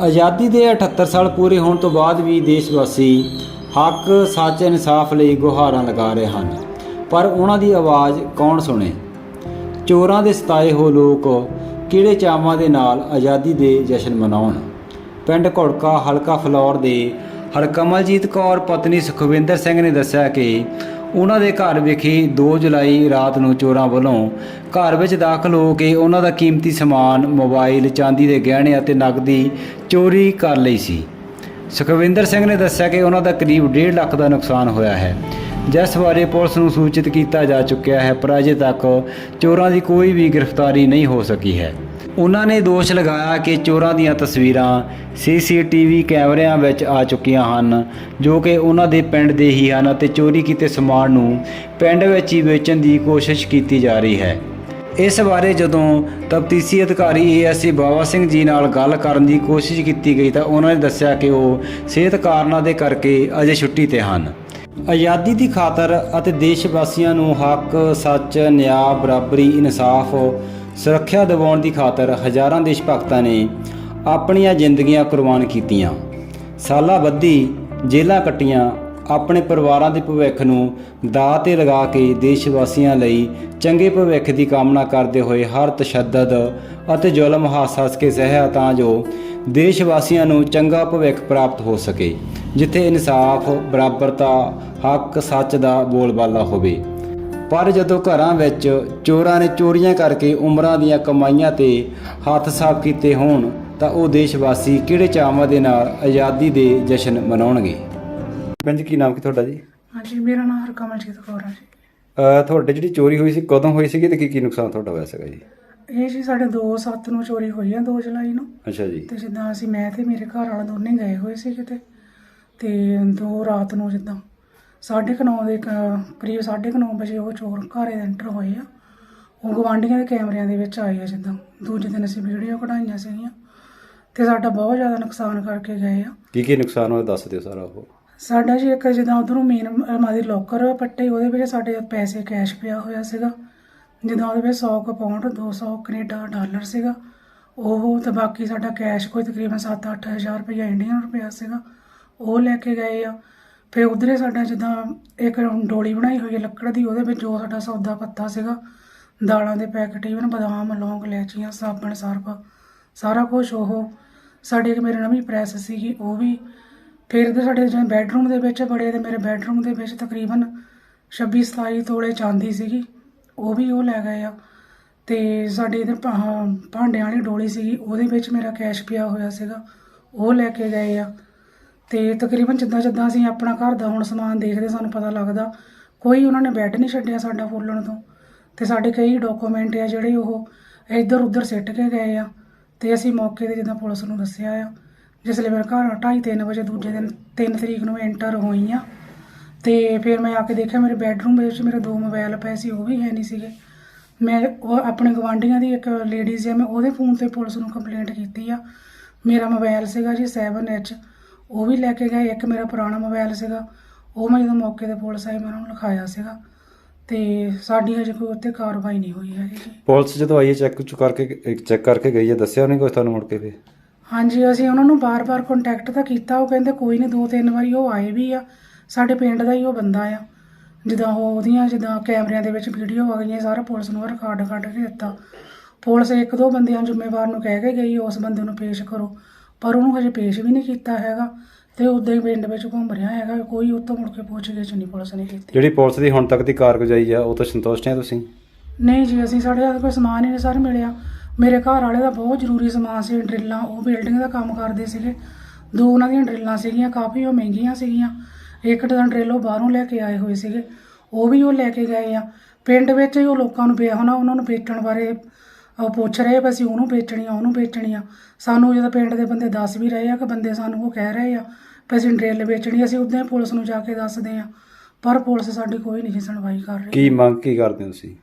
ਆਜ਼ਾਦੀ ਦੇ 78 ਸਾਲ ਪੂਰੇ ਹੋਣ ਤੋਂ ਬਾਅਦ ਵੀ ਦੇਸ਼ ਵਾਸੀ ਹੱਕ, ਸੱਚ, ਇਨਸਾਫ ਲਈ ਗੁਹਾਰਾਂ ਲਗਾ ਰਹੇ ਹਨ। ਪਰ ਉਹਨਾਂ ਦੀ ਆਵਾਜ਼ ਕੌਣ ਸੁਣੇ? ਚੋਰਾਂ ਦੇ ਸਤਾਏ ਹੋ ਲੋਕ ਕਿਹੜੇ ਚਾਵਾਂ ਦੇ ਨਾਲ ਆਜ਼ਾਦੀ ਦੇ ਜਸ਼ਨ ਮਨਾਉਣ। ਪਿੰਡ ਘੋੜਕਾ ਹਲਕਾ ਫਲੌਰ ਦੇ ਹਰਕਮਲਜੀਤ ਕੌਰ, ਪਤਨੀ ਸੁਖਵਿੰਦਰ ਸਿੰਘ ਨੇ ਦੱਸਿਆ ਕਿ ਉਹਨਾਂ ਦੇ ਘਰ ਵਿਖੇ 2 ਜੁਲਾਈ ਰਾਤ ਨੂੰ ਚੋਰਾਂ ਵੱਲੋਂ ਘਰ ਵਿੱਚ ਦਾਖਲ ਹੋ ਕੇ ਉਹਨਾਂ ਦਾ ਕੀਮਤੀ ਸਮਾਨ, ਮੋਬਾਈਲ, ਚਾਂਦੀ ਦੇ ਗਹਿਣੇ ਅਤੇ ਨਕਦੀ ਚੋਰੀ ਕਰ ਲਈ ਸੀ। ਸੁਖਵਿੰਦਰ ਸਿੰਘ ਨੇ ਦੱਸਿਆ ਕਿ ਉਹਨਾਂ ਦਾ ਕਰੀਬ 1.5 ਲੱਖ ਦਾ ਨੁਕਸਾਨ ਹੋਇਆ ਹੈ। ਜਿਸ ਬਾਰੇ ਪੁਲਿਸ ਨੂੰ ਸੂਚਿਤ ਕੀਤਾ ਜਾ ਚੁੱਕਿਆ ਹੈ, ਪਰ ਅਜੇ ਤੱਕ ਚੋਰਾਂ ਦੀ ਕੋਈ ਵੀ ਗ੍ਰਿਫਤਾਰੀ ਨਹੀਂ ਹੋ ਸਕੀ ਹੈ। ਉਹਨਾਂ ਨੇ ਦੋਸ਼ ਲਗਾਇਆ ਕਿ ਚੋਰਾਂ ਦੀਆਂ ਤਸਵੀਰਾਂ ਸੀਸੀਟੀਵੀ ਕੈਮਰਿਆਂ ਵਿੱਚ ਆ ਚੁੱਕੀਆਂ ਹਨ, ਜੋ ਕਿ ਉਹਨਾਂ ਦੇ ਪਿੰਡ ਦੇ ਹੀ ਹਨ ਅਤੇ ਚੋਰੀ ਕੀਤੇ ਸਮਾਨ ਨੂੰ ਪਿੰਡ ਵਿੱਚ ਹੀ ਵੇਚਣ ਦੀ ਕੋਸ਼ਿਸ਼ ਕੀਤੀ ਜਾ ਰਹੀ ਹੈ। ਇਸ ਬਾਰੇ ਜਦੋਂ ਤਫਤੀਸ਼ੀ ਅਧਿਕਾਰੀ ਏਐਸਸੀ ਬਾਵਾ ਸਿੰਘ ਜੀ ਨਾਲ ਗੱਲ ਕਰਨ ਦੀ ਕੋਸ਼ਿਸ਼ ਕੀਤੀ ਗਈ ਤਾਂ ਉਹਨਾਂ ਨੇ ਦੱਸਿਆ ਕਿ ਉਹ ਸਿਹਤ ਕਾਰਨਾਂ ਦੇ ਕਰਕੇ ਅਜੇ ਛੁੱਟੀ ਤੇ ਹਨ। ਆਜ਼ਾਦੀ ਦੀ ਖਾਤਰ ਅਤੇ ਦੇਸ਼ ਵਾਸੀਆਂ ਨੂੰ ਹੱਕ, ਸੱਚ, ਨਿਆਂ, ਬਰਾਬਰੀ, ਇਨਸਾਫ ਸੁਰੱਖਿਆ ਦਿਵਾਉਣ ਦੀ ਖਾਤਰ ਹਜ਼ਾਰਾਂ ਦੇਸ਼ ਭਗਤਾਂ ਨੇ ਆਪਣੀਆਂ ਜ਼ਿੰਦਗੀਆਂ ਕੁਰਬਾਨ ਕੀਤੀਆਂ। ਸਾਲਾਂ ਬੱਧੀ ਜੇਲ੍ਹਾਂ ਕੱਟੀਆਂ, ਆਪਣੇ ਪਰਿਵਾਰਾਂ ਦੇ ਭਵਿੱਖ ਨੂੰ ਦਾਅ ਤੇ ਲਗਾ ਕੇ ਦੇਸ਼ ਵਾਸੀਆਂ ਲਈ ਚੰਗੇ ਭਵਿੱਖ ਦੀ ਕਾਮਨਾ ਕਰਦੇ ਹੋਏ ਹਰ ਤਸ਼ੱਦਦ ਅਤੇ ਜ਼ੁਲਮ ਹਾਸ ਹੱਸ ਕੇ ਸਹਿਆ ਤਾਂ ਜੋ ਦੇਸ਼ ਵਾਸੀਆਂ ਨੂੰ ਚੰਗਾ ਭਵਿੱਖ ਪ੍ਰਾਪਤ ਹੋ ਸਕੇ, ਜਿੱਥੇ ਇਨਸਾਫ, ਬਰਾਬਰਤਾ, ਹੱਕ, ਸੱਚ ਦਾ ਬੋਲਬਾਲਾ ਹੋਵੇ। ਪਰ ਜਦੋਂ ਘਰਾਂ ਵਿੱਚ ਚੋਰਾਂ ਨੇ ਚੋਰੀਆਂ ਕਰਕੇ ਉਮਰਾਂ ਦੀਆਂ ਕਮਾਈਆਂ ਤੇ ਹੱਥ ਸਾਫ਼ ਕੀਤੇ ਹੋਣ ਤਾਂ ਉਹ ਦੇਸ਼ ਵਾਸੀ ਕਿਹੜੇ ਚਾਵਾਂ ਦੇ ਨਾਲ ਆਜ਼ਾਦੀ ਦੇ ਜਸ਼ਨ ਮਨਾਉਣਗੇ? ਪੰਜ ਕੀ ਨਾਮ ਕੀ ਤੁਹਾਡਾ ਜੀ? ਹਾਂਜੀ ਮੇਰਾ ਨਾਮ ਹਰਕਮਲਜੀਤ ਕੌਰ ਹੈ ਜੀ। ਅਹ ਤੁਹਾਡੇ ਜਿਹੜੀ ਚੋਰੀ ਹੋਈ ਸੀ ਕਦੋਂ ਹੋਈ ਸੀਗੀ ਤੇ ਕੀ ਕੀ ਨੁਕਸਾਨ ਤੁਹਾਡਾ ਹੋਇਆ ਸੀਗਾ ਜੀ? ਇਹ ਜੀ ਸਾਡੇ 2/7 ਨੂੰ ਚੋਰੀ ਹੋਈ ਆ 2 ਜੁਲਾਈ ਨੂੰ। ਅੱਛਾ ਜੀ। ਤੇ ਜਿੱਦਾਂ ਅਸੀਂ ਮੈਂ ਤੇ ਮੇਰੇ ਘਰ ਵਾਲਾ ਦੋਨੇ ਗਏ ਹੋਏ ਸੀ ਕਿਤੇ ਤੇ ਦੋ ਰਾਤ ਨੂੰ ਜਿੱਦਾਂ 9:30 ਦੇ ਕ- ਕਰੀਬ 9:30 ਵਜੇ ਉਹ ਚੋਰ ਘਰੇ ਐਂਟਰ ਹੋਏ ਆ। ਉਹ ਗਵਾਂਢੀਆਂ ਦੇ ਕੈਮਰਿਆਂ ਦੇ ਵਿੱਚ ਆਏ ਆ ਜਿੱਦਾਂ। ਦੂਜੇ ਦਿਨ ਅਸੀਂ ਵੀਡੀਓ ਕਢਾਈਆਂ ਸੀਗੀਆਂ ਤੇ ਸਾਡਾ ਬਹੁਤ ਜ਼ਿਆਦਾ ਨੁਕਸਾਨ ਕਰਕੇ ਗਏ ਆ। ਕੀ ਕੀ ਨੁਕਸਾਨ ਹੋਇਆ ਦੱਸ ਦਿਓ ਸਾਰਾ ਉਹ। ਸਾਡਾ ਜੀ ਇੱਕ ਜਿੱਦਾਂ ਉਧਰੋਂ ਮੇਨ ਅਲਮਾਰੀ ਲੋਕਰ ਪੱਟੇ ਉਹਦੇ ਵਿੱਚ ਸਾਡੇ ਪੈਸੇ ਕੈਸ਼ ਪਿਆ ਹੋਇਆ ਸੀਗਾ। ਜਿੱਦਾਂ ਉਹਦੇ ਵਿੱਚ 100 ਕੁ ਪਾਉਂਡ 200 ਕੈਨੇਡਾ ਡਾਲਰ ਸੀਗਾ। ਉਹ ਤੇ ਬਾਕੀ ਸਾਡਾ ਕੈਸ਼ ਕੋਈ ਤਕਰੀਬਨ 7-8 ਹਜ਼ਾਰ ਰੁਪਇਆ ਇੰਡੀਅਨ ਰੁਪਇਆ ਸੀਗਾ। ਉਹ ਲੈ ਕੇ ਗਏ ਆ। ਫਿਰ ਉਧਰੇ ਸਾਡਾ ਜਿੱਦਾਂ ਇੱਕ ਡੋਲੀ ਬਣਾਈ ਹੋਈ ਹੈ ਲੱਕੜ ਦੀ, ਉਹਦੇ ਵਿੱਚ ਜੋ ਸਾਡਾ ਸੌਦਾ ਪੱਤਾ ਸੀਗਾ, ਦਾਲਾਂ ਦੇ ਪੈਕਟ ਇਵਨ ਬਦਾਮ, ਲੌਂਗ, ਇਲਾਇਚੀਆਂ, ਸਾਬਣ ਸਰਫ ਸਾਰਾ ਕੁਝ ਉਹ ਸਾਡੇ ਇੱਕ ਮੇਰੇ ਨਵੀਂ ਪ੍ਰੈਸ ਸੀਗੀ, ਉਹ ਵੀ ਫਿਰ ਇਹਦੇ ਸਾਡੇ ਜਿਵੇਂ ਬੈੱਡਰੂਮ ਦੇ ਵਿੱਚ ਬੜੇ ਤੇ ਮੇਰੇ ਬੈੱਡਰੂਮ ਦੇ ਵਿੱਚ ਤਕਰੀਬਨ 26 27 ਤੋਲੇ ਚਾਂਦੀ ਸੀਗੀ, ਉਹ ਵੀ ਉਹ ਲੈ ਗਏ ਆ। ਤੇ ਸਾਡੇ ਇਧਰ ਭਾਂਡਿਆਂ ਵਾਲੀ ਡੋਲੀ ਸੀਗੀ, ਉਹਦੇ ਵਿੱਚ ਮੇਰਾ ਕੈਸ਼ ਪਿਆ ਹੋਇਆ ਸੀਗਾ, ਉਹ ਲੈ ਕੇ ਗਏ ਆ। ਤੇ ਤਕਰੀਬਨ ਜਿੱਦਾਂ ਜਿੱਦਾਂ ਅਸੀਂ ਆਪਣਾ ਘਰ ਦਾ ਹੁਣ ਸਮਾਨ ਦੇਖਦੇ ਸਾਨੂੰ ਪਤਾ ਲੱਗਦਾ ਕੋਈ ਉਹਨਾਂ ਨੇ ਬੈੱਡ ਨਹੀਂ ਛੱਡਿਆ ਸਾਡਾ ਫੋਲਣ ਤੋਂ। ਤੇ ਸਾਡੇ ਕਈ ਡਾਕੂਮੈਂਟ ਆ ਜਿਹੜੇ ਉਹ ਇੱਧਰ ਉੱਧਰ ਸਿੱਟ ਕੇ ਗਏ ਆ। ਤੇ ਅਸੀਂ ਮੌਕੇ ਤੇ ਜਿੱਦਾਂ ਪੁਲਿਸ ਨੂੰ ਦੱਸਿਆ ਆ, ਜਿਸ ਲਈ ਮੈਂ ਘਰ 2:30 ਵਜੇ ਦੂਜੇ ਦਿਨ 3 ਤਰੀਕ ਨੂੰ ਐਂਟਰ ਹੋਈ ਆ ਤੇ ਫਿਰ ਮੈਂ ਆ ਕੇ ਦੇਖਿਆ, ਮੇਰੇ ਬੈੱਡਰੂਮ ਵਿੱਚ ਮੇਰੇ ਦੋ ਮੋਬਾਈਲ ਪਏ ਸੀ, ਉਹ ਵੀ ਹੈ ਨਹੀਂ ਸੀਗੇ। ਮੈਂ ਉਹ ਆਪਣੇ ਗਵਾਂਢੀਆਂ ਦੀ ਇੱਕ ਲੇਡੀਜ਼ ਹੈ ਮੈਂ ਉਹਦੇ ਫੋਨ ਤੇ ਪੁਲਿਸ ਨੂੰ ਕੰਪਲੇਂਟ ਕੀਤੀ ਆ। ਮੇਰਾ ਮੋਬਾਈਲ ਸੀਗਾ ਜੀ 7H ਉਹ ਵੀ ਲੈ ਕੇ ਗਏ। ਇੱਕ ਮੇਰਾ ਪੁਰਾਣਾ ਮੋਬਾਈਲ ਸੀਗਾ। ਉਹ ਮੈਂ ਜਦੋਂ ਮੌਕੇ ਤੇ ਪੁਲਿਸ ਆਈ ਮੈਂ ਉਹਨਾਂ ਨੂੰ ਲਿਖਾਇਆ ਸੀਗਾ। ਤੇ ਸਾਡੀ ਹਜੇ ਕੋਈ ਉੱਤੇ ਕਾਰਵਾਈ ਨਹੀਂ ਹੋਈ ਹੈਗੀ ਜੀ। ਪੁਲਿਸ ਜਦੋਂ ਆਈ ਚੈੱਕ ਚੁ ਕਰਕੇ ਚੈੱਕ ਕਰਕੇ ਗਈ ਹੈ ਦੱਸਿਆ ਉਹਨੇ ਕੁਝ ਤੁਹਾਨੂੰ ਮੁੜ ਕੇ ਫਿਰ ਹਾਂਜੀ ਅਸੀਂ ਉਹਨਾਂ ਨੂੰ ਬਾਰ-ਬਾਰ ਕੰਟੈਕਟ ਤਾਂ ਕੀਤਾ। ਉਹ ਕਹਿੰਦੇ ਕੋਈ ਨਹੀਂ ਦੋ ਤਿੰਨ ਵਾਰੀ ਉਹ ਆਏ ਵੀ ਆ। ਸਾਡੇ ਪਿੰਡ ਦਾ ਹੀ ਉਹ ਬੰਦਾ ਆ। ਜਿੱਦਾਂ ਉਹ ਉਹਦੀਆਂ ਜਿੱਦਾਂ ਕੈਮਰਿਆਂ ਦੇ ਵਿੱਚ ਵੀਡੀਓ ਆ ਗਈਆਂ ਸਾਰਾ ਪੁਲਿਸ ਨੂੰ ਰਿਕਾਰਡ ਕੱਢ ਕੇ ਦਿੱਤਾ। ਪੁਲਿਸ ਇੱਕ ਦੋ ਬੰਦਿਆਂ ਜ਼ਿੰਮੇਵਾਰ ਨੂੰ ਕਹਿ ਕੇ ਗਈ ਉਸ ਬੰਦੇ ਨੂੰ ਪੇਸ਼ ਕਰੋ। ਪਰ ਉਹਨੂੰ ਹਜੇ ਪੇਸ਼ ਵੀ ਨਹੀਂ ਕੀਤਾ ਹੈਗਾ ਤੇ ਉਦਾਂ ਹੀ ਪਿੰਡ ਵਿੱਚ ਘੁੰਮ ਰਿਹਾ ਹੈਗਾ ਕੋਈ ਉੱਤੋਂ ਮੁੜ ਕੇ ਪੁੱਛ ਗਿੱਛ ਨਹੀਂ ਪੁਲਿਸ ਨੇ ਕੀਤੀ। ਜਿਹੜੀ ਪੁਲਿਸ ਦੀ ਹੁਣ ਤੱਕ ਦੀ ਕਾਰਗੁਜ਼ਾਰੀ ਆ ਉਹ ਤੋਂ ਸੰਤੁਸ਼ਟ ਹੈ ਤੁਸੀਂ? ਨਹੀਂ ਜੀ ਅਸੀਂ ਸਾਡੇ ਹੱਥ ਕੋਈ ਸਮਾਨ ਹੀ ਨਹੀਂ ਸਰ ਮਿਲਿਆ। ਮੇਰੇ ਘਰ ਵਾਲੇ ਦਾ ਬਹੁਤ ਜ਼ਰੂਰੀ ਸਮਾਨ ਸੀ ਡਰਿੱਲਾਂ ਉਹ ਬਿਲਡਿੰਗ ਦਾ ਕੰਮ ਕਰਦੇ ਸੀਗੇ। ਦੋ ਉਹਨਾਂ ਦੀਆਂ ਡਰਿੱਲਾਂ ਸੀਗੀਆਂ ਕਾਫੀ ਉਹ ਮਹਿੰਗੀਆਂ ਸੀਗੀਆਂ। ਇੱਕ ਤਾਂ ਡਰਿੱਲ ਉਹ ਬਾਹਰੋਂ ਲੈ ਕੇ ਆਏ ਹੋਏ ਸੀਗੇ ਉਹ ਵੀ ਉਹ ਲੈ ਕੇ ਗਏ ਆ। ਪਿੰਡ ਵਿੱਚ ਹੀ ਉਹ ਲੋਕਾਂ ਨੂੰ ਹੋਣਾ ਉਹਨਾਂ ਨੂੰ ਵੇਚਣ ਬਾਰੇ ਉਹ ਪੁੱਛ ਰਹੇ ਵੀ ਅਸੀਂ ਉਹਨੂੰ ਵੇਚਣੀ ਆ ਉਹਨੂੰ ਵੇਚਣੀ ਆ। ਸਾਨੂੰ ਜਦੋਂ ਪਿੰਡ ਦੇ ਬੰਦੇ ਦੱਸ ਵੀ ਰਹੇ ਆ ਕਿ ਬੰਦੇ ਸਾਨੂੰ ਉਹ ਕਹਿ ਰਹੇ ਆ ਵੀ ਅਸੀਂ ਡਰਿੱਲ ਵੇਚਣੀ ਆ, ਅਸੀਂ ਉਦਾਂ ਹੀ ਪੁਲਿਸ ਨੂੰ ਜਾ ਕੇ ਦੱਸਦੇ ਆ। ਪਰ ਪੁਲਿਸ ਸਾਡੀ ਕੋਈ ਨਹੀਂ ਸੁਣਵਾਈ ਕਰ ਰਹੀ। ਕੀ ਮੰਗ ਕੀ ਕਰਦੇ ਹੋ ਤੁਸੀਂ?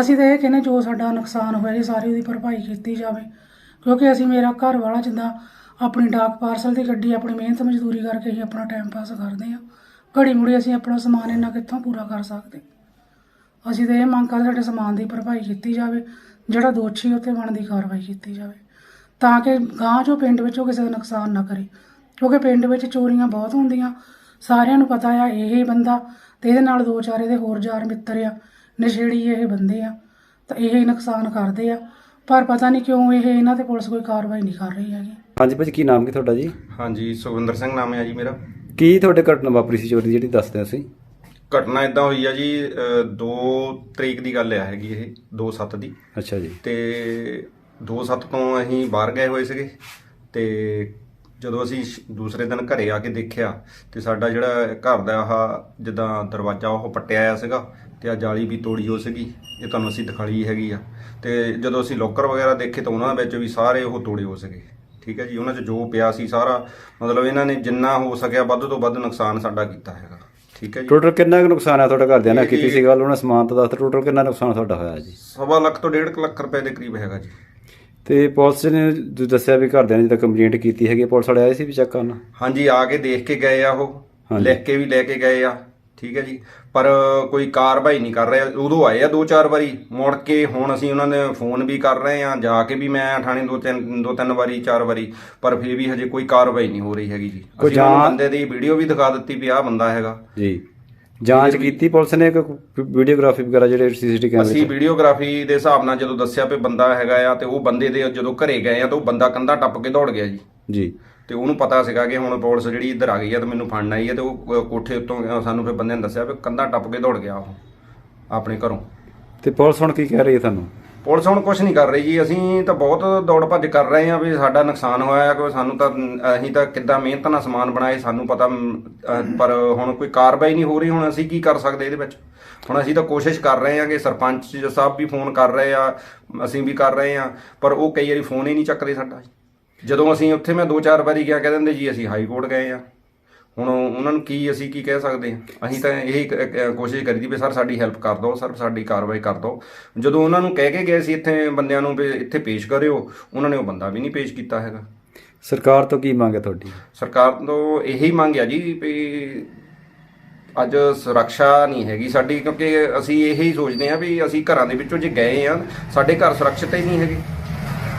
ਅਸੀਂ ਤਾਂ ਇਹ ਕਹਿੰਦੇ ਜੋ ਸਾਡਾ ਨੁਕਸਾਨ ਹੋਇਆ ਜੀ ਸਾਰੀ ਉਹਦੀ ਭਰਪਾਈ ਕੀਤੀ ਜਾਵੇ। ਕਿਉਂਕਿ ਅਸੀਂ ਮੇਰਾ ਘਰ ਵਾਲਾ ਜਿੱਦਾਂ ਆਪਣੀ ਡਾਕ ਪਾਰਸਲ ਦੀ ਗੱਡੀ ਆਪਣੀ ਮਿਹਨਤ ਮਜ਼ਦੂਰੀ ਕਰਕੇ ਹੀ ਆਪਣਾ ਟਾਈਮ ਪਾਸ ਕਰਦੇ ਆ ਘੜੀ ਮੁੜੀ ਅਸੀਂ ਆਪਣਾ ਸਮਾਨ ਇੰਨਾ ਕਿੱਥੋਂ ਪੂਰਾ ਕਰ ਸਕਦੇ? ਅਸੀਂ ਤਾਂ ਇਹ ਮੰਗ ਕਰਦੇ ਸਾਡੇ ਸਮਾਨ ਦੀ ਭਰਪਾਈ ਕੀਤੀ ਜਾਵੇ। ਜਿਹੜਾ ਦੋਸ਼ੀ ਉੱਤੇ ਬਣਦੀ ਕਾਰਵਾਈ ਕੀਤੀ ਜਾਵੇ। ਤਾਂ ਕਿ ਗਾਂਹ ਜੋ ਪਿੰਡ ਵਿੱਚ ਉਹ ਕਿਸੇ ਦਾ ਨੁਕਸਾਨ ਨਾ ਕਰੇ। ਕਿਉਂਕਿ ਪਿੰਡ ਵਿੱਚ ਚੋਰੀਆਂ ਬਹੁਤ ਹੁੰਦੀਆਂ। ਸਾਰਿਆਂ ਨੂੰ ਪਤਾ ਆ ਇਹ ਹੀ ਬੰਦਾ ਤੇ ਇਹਦੇ ਨਾਲ ਦੋ ਚਾਰ ਇਹਦੇ ਹੋਰ ਯਾਰ ਮਿੱਤਰ ਆ ਨਸ਼ੇੜੀ ਇਹ ਬੰਦੇ ਆ ਤਾਂ ਇਹ ਹੀ ਨੁਕਸਾਨ ਕਰਦੇ ਆ। ਪਰ ਪਤਾ ਨਹੀਂ ਕਿਉਂ ਇਹ ਇਹਨਾਂ ਤੇ ਪੁਲਿਸ ਕੋਈ ਕਾਰਵਾਈ ਨਹੀਂ ਕਰ ਰਹੀ ਹੈਗੀ। ਹਾਂਜੀ ਭਾਜੀ ਕੀ ਨਾਮ ਕੀ ਤੁਹਾਡਾ ਜੀ? ਹਾਂਜੀ ਸੁਖਵਿੰਦਰ ਸਿੰਘ ਨਾਮ ਹੈ ਜੀ ਮੇਰਾ। ਕੀ ਤੁਹਾਡੇ ਘਟਨਾ ਵਾਪਰੀ ਸੀ ਚੋਰੀ ਦੀ ਜਿਹੜੀ ਦੱਸਦੇ ਅਸੀਂ ਘਟਨਾ ਇਦਾਂ ਹੋਈ ਆ ਜੀ 2 ਤਰੀਕ ਦੀ ਗੱਲ ਆ ਹੈਗੀ ਇਹ 2/7 ਦੀ। ਅੱਛਾ ਜੀ। ਤੇ 2/7 ਤੋਂ ਅਸੀਂ ਬਾਹਰ ਗਏ ਹੋਏ ਸੀਗੇ ਤੇ ਜਦੋਂ ਅਸੀਂ ਦੂਸਰੇ ਦਿਨ ਘਰੇ ਆ ਕੇ ਦੇਖਿਆ ਤੇ ਸਾਡਾ ਜਿਹੜਾ ਘਰ ਦਾ ਆਹ ਜਿੱਦਾਂ ਦਰਵਾਜ਼ਾ ਉਹ ਪੱਟਿਆ ਆ ਸੀਗਾ ਤੇ ਆ ਜਾਲੀ ਵੀ ਤੋੜੀ ਹੋ ਸੀਗੀ ਇਹ ਤੁਹਾਨੂੰ ਅਸੀਂ ਦਿਖਾਈ ਹੈਗੀ ਆ। ਤੇ ਜਦੋਂ ਅਸੀਂ ਲੋਕਰ ਵਗੈਰਾ ਦੇਖੇ ਤਾਂ ਉਹਨਾਂ ਵਿੱਚ ਵੀ ਸਾਰੇ ਉਹ ਤੋੜੇ ਹੋ ਸੀਗੇ ਠੀਕ ਹੈ ਜੀ? ਉਹਨਾਂ 'ਚ ਜੋ ਪਿਆ ਸੀ ਸਾਰਾ ਮਤਲਬ ਇਹਨਾਂ ਨੇ ਜਿੰਨਾ ਹੋ ਸਕਿਆ ਵੱਧ ਤੋਂ ਵੱਧ ਨੁਕਸਾਨ ਸਾਡਾ ਕੀਤਾ ਹੈਗਾ। ਠੀਕ ਹੈ ਜੀ। ਟੋਟਲ ਕਿੰਨਾ ਕੁ ਨੁਕਸਾਨ ਆ ਤੁਹਾਡੇ ਘਰਦਿਆਂ ਨੇ ਇਹ- ਕੀਤੀ ਸੀ ਗੱਲ ਉਹਨਾਂ ਸਮਾਨ ਤਾਂ ਦੱਸ ਟੋਟਲ ਕਿੰਨਾ ਨੁਕਸਾਨ ਤੁਹਾਡਾ ਹੋਇਆ ਜੀ? ਸਵਾ ਲੱਖ ਤੋਂ ਡੇਢ ਕੁ ਲੱਖ ਰੁਪਏ ਦੇ ਕਰੀਬ ਹੈਗਾ ਜੀ। ਤੇ ਪੁਲਿਸ ਨੇ ਜੋ ਦੱਸਿਆ ਵੀ ਘਰਦਿਆਂ ਨੇ ਜਿੱਦਾਂ ਕੰਪਲੇਂਟ ਕੀਤੀ ਹੈਗੀ ਪੁਲਿਸ ਵਾਲੇ ਆਏ ਸੀ ਵੀ ਚੈੱਕ ਕਰਨ? ਹਾਂਜੀ ਆ ਕੇ ਦੇਖ ਕੇ ਗਏ ਆ ਉਹ। ਲਿਖ ਕੇ ਵੀ ਲੈ ਕੇ ਗਏ ਆ। ਠੀਕ ਹੈ ਜੀ। ਪਰ ਕੋਈ ਕਾਰਵਾਈ ਨਹੀਂ ਕਰ ਰਿਹਾ। ਉਦੋਂ ਆਏ ਆ ਦੋ ਚਾਰ ਵਾਰੀ। ਮੁੜ ਕੇ ਹੁਣ ਅਸੀਂ ਉਹਨਾਂ ਦੇ ਫੋਨ ਵੀ ਕਰ ਰਹੇ ਆ ਜਾ ਕੇ ਵੀ ਮੈਂ ਥਾਣੇ ਦੋ ਤਿੰਨ ਦੋ ਤਿੰਨ ਵਾਰੀ ਚਾਰ ਵਾਰੀ। ਪਰ ਫਿਰ ਵੀ ਹਜੇ ਕੋਈ ਕਾਰਵਾਈ ਨਹੀਂ ਹੋ ਰਹੀ ਹੈਗੀ ਜੀ। ਅਸੀਂ ਉਹਨਾਂ ਬੰਦੇ ਦੀ ਵੀਡੀਓ ਵੀ ਦਿਖਾ ਦਿੱਤੀ ਵੀ ਆਹ ਬੰਦਾ ਹੈਗਾ। ਜੀ। ਜਾਂਚ ਕੀਤੀ ਪੁਲਿਸ ਨੇ ਕਿ ਵੀਡੀਓਗ੍ਰਾਫੀ ਵਗੈਰਾ ਜਿਹੜੇ ਸੀਸੀਟੀਵੀ ਕੈਮਰੇ ਅਸੀਂ ਵੀਡੀਓਗ੍ਰਾਫੀ ਦੇ ਹਿਸਾਬ ਨਾਲ ਜਦੋਂ ਦੱਸਿਆ ਵੀ ਬੰਦਾ ਹੈਗਾ ਆ ਤੇ ਉਹ ਬੰਦੇ ਦੇ ਜਦੋਂ ਘਰੇ ਗਏ ਆ ਤਾਂ ਉਹ ਬੰਦਾ ਕੰਧਾ ਟੱਪ ਕੇ ਦੌੜ ਗਿਆ ਜੀ। ਜੀ। ਤੇ ਉਹਨੂੰ ਪਤਾ ਸੀਗਾ ਕਿ ਹੁਣ ਪੁਲਿਸ ਜਿਹੜੀ ਇੱਧਰ ਆ ਗਈ ਆ ਤੇ ਮੈਨੂੰ ਫੜਨ ਆਈ ਆ ਤੇ ਉਹ ਕੋਠੇ ਉੱਤੋਂ ਸਾਨੂੰ ਫਿਰ ਬੰਦੇ ਨੇ ਦੱਸਿਆ ਵੀ ਕੰਧਾ ਟੱਪ ਕੇ ਦੌੜ ਗਿਆ ਉਹ ਆਪਣੇ ਘਰੋਂ। ਤੇ ਪੁਲਿਸ ਹੁਣ ਕੀ ਕਹਿ ਰਹੀ ਹੈ ਤੁਹਾਨੂੰ? ਪੁਲਿਸ ਹੁਣ ਕੁਝ ਨਹੀਂ ਕਰ ਰਹੀ ਜੀ ਅਸੀਂ ਤਾਂ ਬਹੁਤ ਦੌੜ ਭੱਜ ਕਰ ਰਹੇ ਆ ਵੀ ਸਾਡਾ ਨੁਕਸਾਨ ਹੋਇਆ ਹੈ ਕਿ ਸਾਨੂੰ ਤਾਂ ਅਸੀਂ ਤਾਂ ਕਿੱਦਾਂ ਮਿਹਨਤ ਨਾਲ ਸਮਾਨ ਬਣਾਏ ਸਾਨੂੰ ਪਤਾ ਪਰ ਹੁਣ ਕੋਈ ਕਾਰਵਾਈ ਨਹੀਂ ਹੋ ਰਹੀ ਹੁਣ ਅਸੀਂ ਕੀ ਕਰ ਸਕਦੇ ਇਹਦੇ ਵਿੱਚ? ਹੁਣ ਅਸੀਂ ਤਾਂ ਕੋਸ਼ਿਸ਼ ਕਰ ਰਹੇ ਆ ਕਿ ਸਰਪੰਚ ਜੀ ਸਾਹਿਬ ਵੀ ਫੋਨ ਕਰ ਰਹੇ ਆ ਅਸੀਂ ਵੀ ਕਰ ਰਹੇ ਆ ਪਰ ਉਹ ਕਈ ਵਾਰੀ ਫੋਨ ਹੀ ਨਹੀਂ ਚੱਕਦੇ ਸਾਡਾ। ਜਦੋਂ ਅਸੀਂ ਉੱਥੇ ਮੈਂ ਦੋ ਚਾਰ ਵਾਰੀ ਗਿਆ ਕਹਿ ਦਿੰਦੇ ਜੀ ਅਸੀਂ ਹਾਈ ਕੋਰਟ ਗਏ ਆ। ਹੁਣ ਉਹਨਾਂ ਨੂੰ ਕੀ ਅਸੀਂ ਕੀ ਕਹਿ ਸਕਦੇ ਹਾਂ ਅਸੀਂ ਤਾਂ ਇਹੀ ਕੋਸ਼ਿਸ਼ ਕਰੀਦੀ ਵੀ ਸਰ ਸਾਡੀ ਹੈਲਪ ਕਰ ਦਿਓ ਸਰ ਸਾਡੀ ਕਾਰਵਾਈ ਕਰ ਦਿਓ ਜਦੋਂ ਉਹਨਾਂ ਨੂੰ ਕਹਿ ਕੇ ਗਏ ਸੀ ਇੱਥੇ ਬੰਦਿਆਂ ਨੂੰ ਵੀ ਇੱਥੇ ਪੇਸ਼ ਕਰਿਓ ਉਹਨਾਂ ਨੇ ਉਹ ਬੰਦਾ ਵੀ ਨਹੀਂ ਪੇਸ਼ ਕੀਤਾ ਹੈਗਾ। ਸਰਕਾਰ ਤੋਂ ਕੀ ਮੰਗ ਹੈ ਤੁਹਾਡੀ? ਸਰਕਾਰ ਤੋਂ ਇਹੀ ਮੰਗ ਆ ਜੀ ਵੀ ਅੱਜ ਸੁਰੱਖਿਆ ਨਹੀਂ ਹੈਗੀ ਸਾਡੀ ਕਿਉਂਕਿ ਅਸੀਂ ਇਹੀ ਸੋਚਦੇ ਆ ਵੀ ਅਸੀਂ ਘਰਾਂ ਦੇ ਵਿੱਚੋਂ ਜੇ ਗਏ ਆ ਸਾਡੇ ਘਰ ਸੁਰੱਖਿਅਤ ਹੀ ਨਹੀਂ ਹੈਗੇ।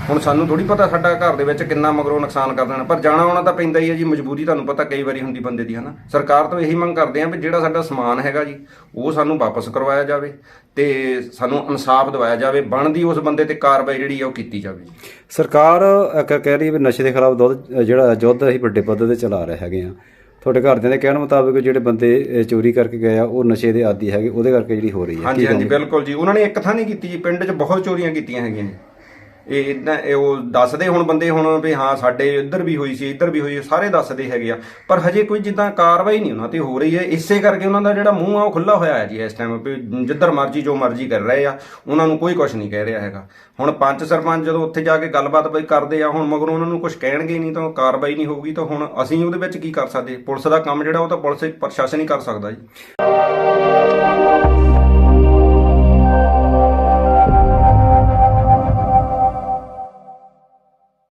ਹੁਣ ਸਾਨੂੰ ਥੋੜੀ ਪਤਾ ਸਾਡਾ ਘਰ ਦੇ ਵਿੱਚ ਕਿੰਨਾ ਮਗਰੋਂ ਨੁਕਸਾਨ ਕਰ ਦੇਣਾ ਪਰ ਜਾਣਾ ਆਉਣਾ ਤਾਂ ਪੈਂਦਾ ਹੀ ਹੈ ਜੀ ਮਜਬੂਰੀ ਤੁਹਾਨੂੰ ਪਤਾ ਕਈ ਵਾਰੀ ਹੁੰਦੀ ਬੰਦੇ ਦੀ ਹਨਾ। ਸਰਕਾਰ ਤੋਂ ਇਹੀ ਮੰਗ ਕਰਦੇ ਆ ਵੀ ਜਿਹੜਾ ਸਾਡਾ ਸਮਾਨ ਹੈਗਾ ਜੀ ਉਹ ਸਾਨੂੰ ਵਾਪਸ ਕਰਵਾਇਆ ਜਾਵੇ ਤੇ ਸਾਨੂੰ ਇਨਸਾਫ ਦਿਵਾਇਆ ਜਾਵੇ ਬਣਦੀ ਉਸ ਬੰਦੇ ਤੇ ਕਾਰਵਾਈ ਜਿਹੜੀ ਆ ਉਹ ਕੀਤੀ ਜਾਵੇ ਸਰਕਾਰ ਕਹਿ ਰਹੀ ਹੈ ਵੀ ਨਸ਼ੇ ਦੇ ਖਿਲਾਫ ਦੁੱਧ ਜਿਹੜਾ ਯੁੱਧ ਅਸੀਂ ਵੱਡੇ ਪੱਧਰ ਤੇ ਚਲਾ ਰਹੇ ਹੈਗੇ ਆ ਤੁਹਾਡੇ ਘਰਦਿਆਂ ਦੇ ਕਹਿਣ ਮੁਤਾਬਕ ਜਿਹੜੇ ਬੰਦੇ ਚੋਰੀ ਕਰਕੇ ਗਏ ਆ ਉਹ ਨਸ਼ੇ ਦੇ ਆਦੀ ਹੈਗੇ ਉਹਦੇ ਕਰਕੇ ਜਿਹੜੀ ਹੋ ਰਹੀ ਹੈ। ਹਾਂਜੀ ਹਾਂਜੀ? ਬਿਲਕੁਲ ਜੀ। ਉਹਨਾਂ ਨੇ ਇੱਕ ਥਾਂ ਨਹੀਂ ਕੀਤੀ ਜੀ ਪਿੰਡ 'ਚ ਬਹੁਤ ਚੋਰੀਆਂ ਕੀਤੀਆਂ ਹੈਗੀਆਂ ਇਹ ਇਦਾਂ, ਇਹ ਉਹ ਦੱਸਦੇ ਹੁਣ ਬੰਦੇ ਹੁਣ ਵੀ ਹਾਂ ਸਾਡੇ ਇੱਧਰ ਵੀ ਹੋਈ ਸੀ, ਇੱਧਰ ਵੀ ਹੋਈ ਸਾਰੇ ਦੱਸਦੇ ਹੈਗੇ ਆ। ਪਰ ਹਜੇ ਕੋਈ ਜਿੱਦਾਂ ਕਾਰਵਾਈ ਨਹੀਂ ਉਹਨਾਂ ਤੇ ਹੋ ਰਹੀ ਹੈ। ਇਸੇ ਕਰਕੇ ਉਹਨਾਂ ਦਾ ਜਿਹੜਾ ਮੂੰਹ ਆ, ਉਹ ਖੁੱਲਾ ਹੋਇਆ ਹੈ ਜੀ ਇਸ ਟਾਈਮ ਵੀ ਜਿੱਧਰ ਮਰਜ਼ੀ, ਜੋ ਮਰਜ਼ੀ ਕਰ ਰਹੇ ਆ, ਉਹਨਾਂ ਨੂੰ ਕੋਈ ਕੁਝ ਨਹੀਂ ਕਹਿ ਰਿਹਾ ਹੈਗਾ। ਹੁਣ ਪੰਚ ਸਰਪੰਚ ਜਦੋਂ ਉੱਥੇ ਜਾ ਕੇ ਗੱਲਬਾਤ ਬਈ ਕਰਦੇ ਆ, ਹੁਣ ਮਗਰੋਂ ਉਹਨਾਂ ਨੂੰ ਕੁਝ ਕਹਿਣਗੇ ਨਹੀਂ ਤਾਂ ਕਾਰਵਾਈ ਨਹੀਂ ਹੋਊਗੀ, ਤਾਂ ਹੁਣ ਅਸੀਂ ਉਹਦੇ ਵਿੱਚ ਕੀ ਕਰ ਸਕਦੇ? ਪੁਲਿਸ ਦਾ ਕੰਮ ਜਿਹੜਾ ਉਹ ਤਾਂ ਪੁਲਿਸ ਪ੍ਰਸ਼ਾਸਨ ਹੀ ਕਰ ਸਕਦਾ ਜੀ।